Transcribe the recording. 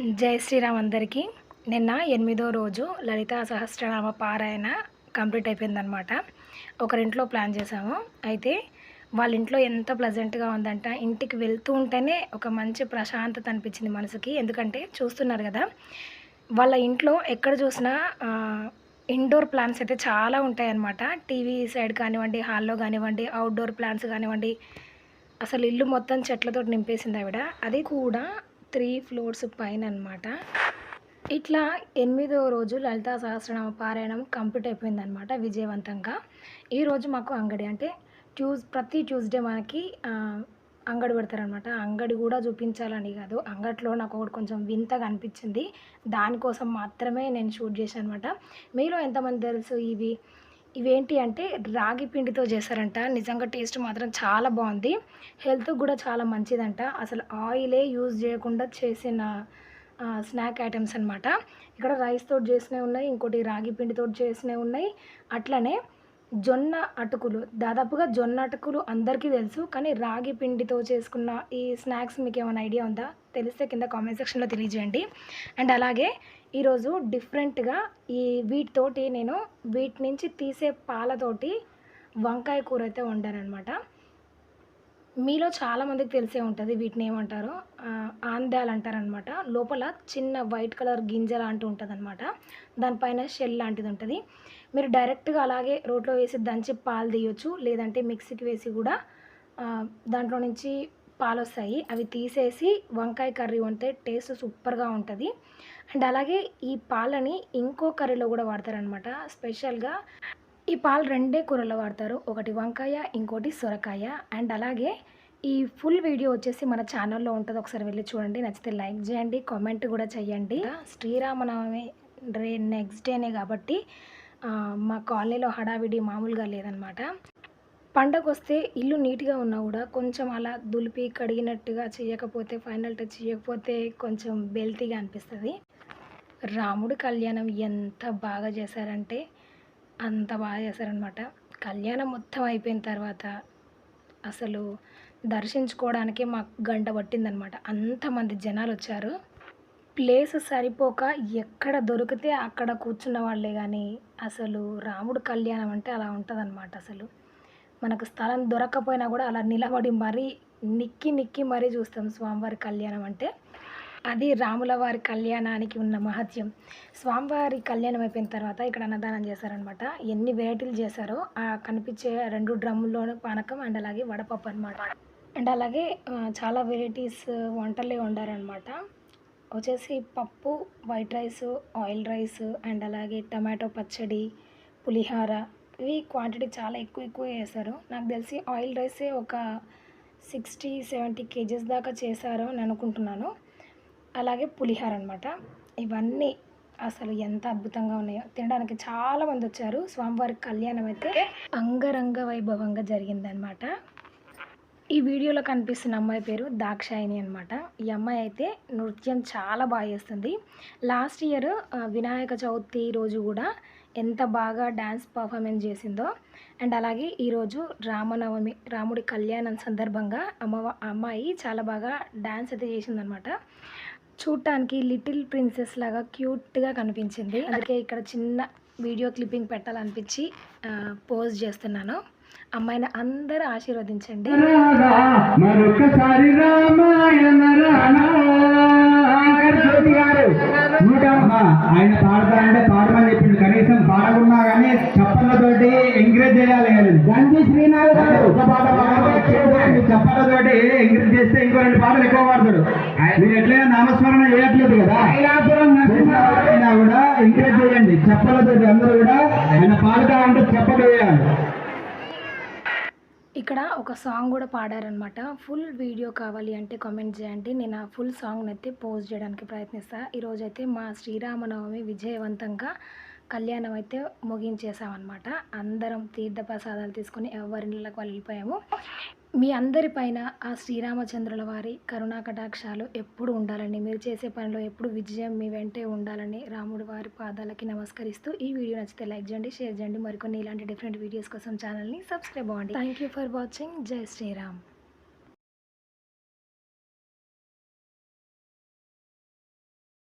జై శ్రీరామ్ అందరికీ. నిన్న ఎనిమిదో రోజు లలితా సహస్రనామ పారాయణ కంప్లీట్ అయిపోయిందనమాట ఒకరింట్లో ప్లాన్ చేసాము అయితే వాళ్ళ ఇంట్లో ఎంత ప్లజెంట్గా ఉందంట ఇంటికి వెళ్తూ ఉంటేనే ఒక మంచి ప్రశాంతత అనిపించింది మనసుకి. ఎందుకంటే చూస్తున్నారు కదా వాళ్ళ ఇంట్లో ఎక్కడ చూసినా ఇండోర్ ప్లాంట్స్ అయితే చాలా ఉంటాయన్నమాట. టీవీ సైడ్ కానివ్వండి హాల్లో కానివ్వండి అవుట్డోర్ ప్లాంట్స్ కానివ్వండి అసలు ఇల్లు మొత్తం చెట్లతో నింపేసింది ఆవిడ. అది కూడా త్రీ ఫ్లోర్స్ పైన అనమాట ఇట్లా ఎనిమిదో రోజు లలితా సహస్రనామ పారాయణం కంప్లీట్ అయిపోయిందనమాట విజయవంతంగా. ఈరోజు మాకు అంగడి అంటే ట్యూస్ ప్రతి ట్యూస్డే మనకి అంగడి పెడతారనమాట. అంగడి కూడా చూపించాలని కాదు. అంగట్లో నాకు ఒకటి కొంచెం వింతగా అనిపించింది. దానికోసం మాత్రమే నేను షూట్ చేశాను అనమాట మీలో ఎంతమంది తెలుసు ఇవి? ఇవేంటి అంటే రాగి పిండితో చేశారంట. నిజంగా టేస్ట్ మాత్రం చాలా బాగుంది. హెల్త్కి కూడా చాలా మంచిదంట. అసలు ఆయిలే యూజ్ చేయకుండా చేసిన స్నాక్ ఐటమ్స్ అనమాట ఇక్కడ రైస్ తోటి చేసినవి ఉన్నాయి ఇంకోటి రాగి పిండితో చేసినవి ఉన్నాయి. అట్లనే జొన్న అటుకులు దాదాపుగా జొన్న అటుకులు అందరికీ తెలుసు కానీ రాగి పిండితో చేసుకున్న ఈ స్నాక్స్ మీకు ఏమైనా ఐడియా ఉందా? తెలిస్తే కింద కామెంట్ సెక్షన్లో తెలియజేయండి. అండ్ అలాగే ఈరోజు డిఫరెంట్గా ఈ వీటితోటి నేను వీటి నుంచి తీసే పాలతోటి వంకాయ కూర అయితే వండానమాట మీలో చాలామందికి తెలిసే ఉంటుంది వీటిని ఏమంటారు? ఆందాలు అంటారనమాట లోపల చిన్న వైట్ కలర్ గింజ లాంటి ఉంటుంది అనమాట దానిపైన షెల్ లాంటిది ఉంటుంది. మీరు డైరెక్ట్గా అలాగే రోట్లో వేసి దంచి పాలు తీయొచ్చు. లేదంటే మిక్సీకి వేసి కూడా దాంట్లో నుంచి పాలు వస్తాయి అవి తీసేసి వంకాయ కర్రీ వండితే టేస్ట్ సూపర్గా ఉంటుంది. అండ్ అలాగే ఈ పాలని ఇంకో కర్రీలో కూడా వాడతారనమాట స్పెషల్గా ఈ పాలు రెండే కూరలో వాడతారు. ఒకటి వంకాయ ఇంకోటి సొరకాయ. అండ్ అలాగే ఈ ఫుల్ వీడియో వచ్చేసి మన ఛానల్లో ఉంటుంది. ఒకసారి వెళ్ళి చూడండి. నచ్చితే లైక్ చేయండి కామెంట్ కూడా చేయండి శ్రీరామనవమి రే నెక్స్ట్ డేనే కాబట్టి మా కాలనీలో హడావిడి మామూలుగా లేదనమాట పండగ వస్తే ఇల్లు నీట్గా ఉన్నా కూడా కొంచెం అలా దులిపి కడిగినట్టుగా చేయకపోతే ఫైనల్ టచ్ చేయకపోతే కొంచెం బెల్తీగా అనిపిస్తుంది. రాముడు కళ్యాణం ఎంత బాగా చేశారంటే అంత బాగా చేశారనమాట కళ్యాణం మొత్తం అయిపోయిన తర్వాత అసలు దర్శించుకోవడానికే మాకు గంట పట్టిందనమాట అంతమంది జనాలు వచ్చారు. ప్లేస్ సరిపోక ఎక్కడ దొరికితే అక్కడ కూర్చున్న వాళ్ళే కానీ అసలు రాముడు కళ్యాణం అంటే అలా ఉంటుంది అసలు. మనకు స్థలం దొరకకపోయినా కూడా అలా నిలబడి మరీ నిక్కి నిక్కి మరీ చూస్తాం స్వామివారి కళ్యాణం అంటే. అది రాముల వారి కళ్యాణానికి ఉన్న మహత్యం. స్వామివారి కళ్యాణం అయిపోయిన తర్వాత ఇక్కడ అన్నదానం చేశారనమాట ఎన్ని వెరైటీలు చేశారో ఆ కనిపించే రెండు డ్రమ్ముల్లోనూ పానకం అండ్ అలాగే వడపప్పు అనమాట అండ్ అలాగే చాలా వెరైటీస్ వంటలే వండారనమాట వచ్చేసి పప్పు white rice oil rice and అలాగే టమాటో పచ్చడి పులిహార. ఇవి క్వాంటిటీ చాలా ఎక్కువ ఎక్కువ చేశారు. నాకు తెలిసి ఆయిల్ రైసే ఒక సిక్స్టీ సెవెంటీ కేజెస్ దాకా చేశారు అని అనుకుంటున్నాను. అలాగే పులిహార అనమాట ఇవన్నీ అసలు ఎంత అద్భుతంగా ఉన్నాయో. తినడానికి చాలా మంది వచ్చారు. స్వామివారి కళ్యాణం అయితే అంగరంగ వైభవంగా జరిగిందనమాట ఈ వీడియోలో కనిపిస్తున్న అమ్మాయి పేరు దాక్షాయిని అనమాట ఈ అమ్మాయి అయితే నృత్యం చాలా బాగా చేస్తుంది. లాస్ట్ ఇయర్ వినాయక చవితి రోజు కూడా ఎంత బాగా డ్యాన్స్ పర్ఫార్మెన్స్ చేసిందో. అండ్ అలాగే ఈరోజు రామనవమి రాముడి కళ్యాణం సందర్భంగా అమ్మ అమ్మాయి చాలా బాగా డ్యాన్స్ అయితే చేసిందనమాట చూడటానికి లిటిల్ ప్రిన్సెస్ లాగా క్యూట్గా కనిపించింది. అందుకే ఇక్కడ చిన్న వీడియో క్లిప్పింగ్ పెట్టాలనిపించి పోస్ట్ చేస్తున్నాను. అమ్మాయిని అందరూ ఆశీర్వదించండి. మరొకసారి రామాయణ ఆయన పాడతారంటే పాడమని చెప్పిండు కనీసం ఎంకరేజ్ చేయాలి గంజి శ్రీనాథ్ గారు. ఒక పాట పాడాలి చప్పలతోటి ఎంకరేజ్ చేస్తే ఇంకో రెండు పాటలు ఎక్కువ పాడతాడు మీరు ఎట్లయినా నామస్మరణ చేయట్లేదు కదా. అయినా కూడా ఎంకరేజ్ చేయండి. చప్పలతోటి అందరూ కూడా ఆయన పాడుతా ఉంటే చెప్పలు వేయాలి ఇక్కడ ఒక సాంగ్ కూడా పాడారనమాట ఫుల్ వీడియో కావాలి అంటే కామెంట్ చేయండి. నేను ఆ ఫుల్ సాంగ్ని అయితే పోస్ట్ చేయడానికి ప్రయత్నిస్తాను ఈరోజు అయితే మా శ్రీరామనవమి విజయవంతంగా కళ్యాణం అయితే ముగించేసామన్నమాట అందరం తీర్థ ప్రసాదాలు తీసుకొని ఎవరిళ్ళకి వాళ్ళు వెళ్ళిపోయాము. మీ అందరిపైన ఆ శ్రీరామచంద్రుల వారి కరుణా కటాక్షాలు ఎప్పుడు ఉండాలని మీరు చేసే పనిలో ఎప్పుడు విజయం మీ వెంటే ఉండాలని రాముడి వారి పాదాలకి నమస్కరిస్తూ ఈ వీడియో నచ్చితే లైక్ చేయండి షేర్ చేయండి. మరికొన్ని ఇలాంటి డిఫరెంట్ వీడియోస్ కోసం ఛానల్ని సబ్స్క్రైబ్ అవ్వండి. థ్యాంక్ యూ ఫర్ వాచింగ్ జై శ్రీరామ్.